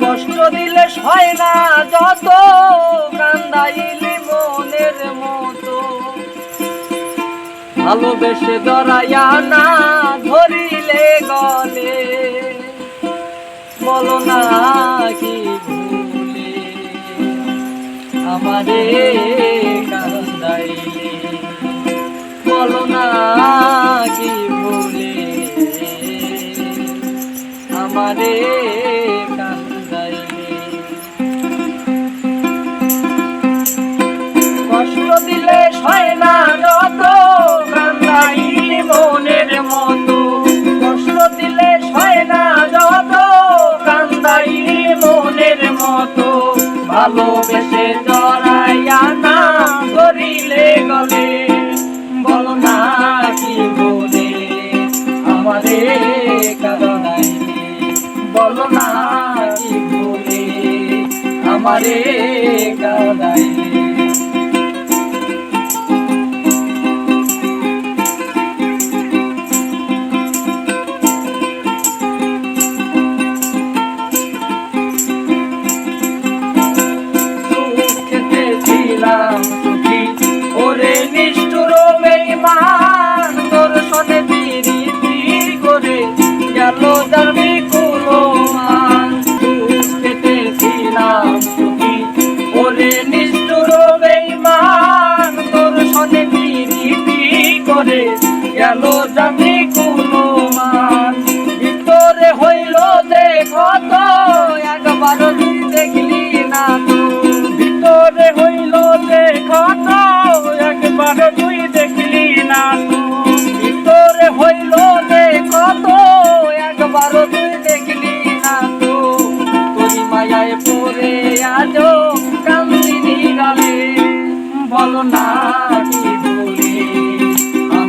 কষ্ট দিলে সয় না যত কান্দাইলি মনের মতো। ভালোবেসে জড়াইয়া না ধরিলে গলে। বলো না কি আমারে কান্দাইলে বলো না কি ভুলে, আমারে ভালোবেসে জড়াইয়া না করিলে গলে। বল না কি বলে আমারে কারণাইলে বল না কি বলে আমারে কারণাইলে করে গেল জানবি কুলো মান ভিতরে হইল যে কত, একবার দেখলি না ভিতরে হইল যে কত, একবার তুই দেখলি না ভিতরে হইল যে কত, একবার তুই দেখলি না তো। তোরি মায়ায় পড়ে আজো কান্দিনি গালে। বলো না কি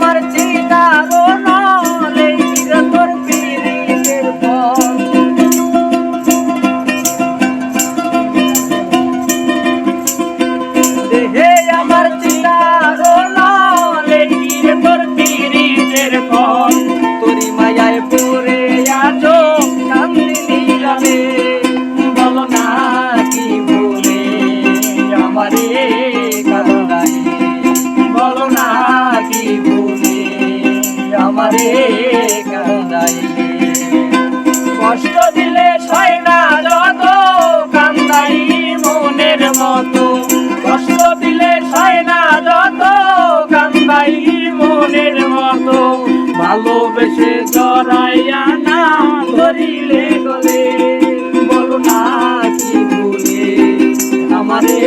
আমার চিনার নলে তোর পীরিতের পথ। দেহে ভালোবেসে জড়াইয়া না ধরিলে গলে বলো না কি ভুলে আমারে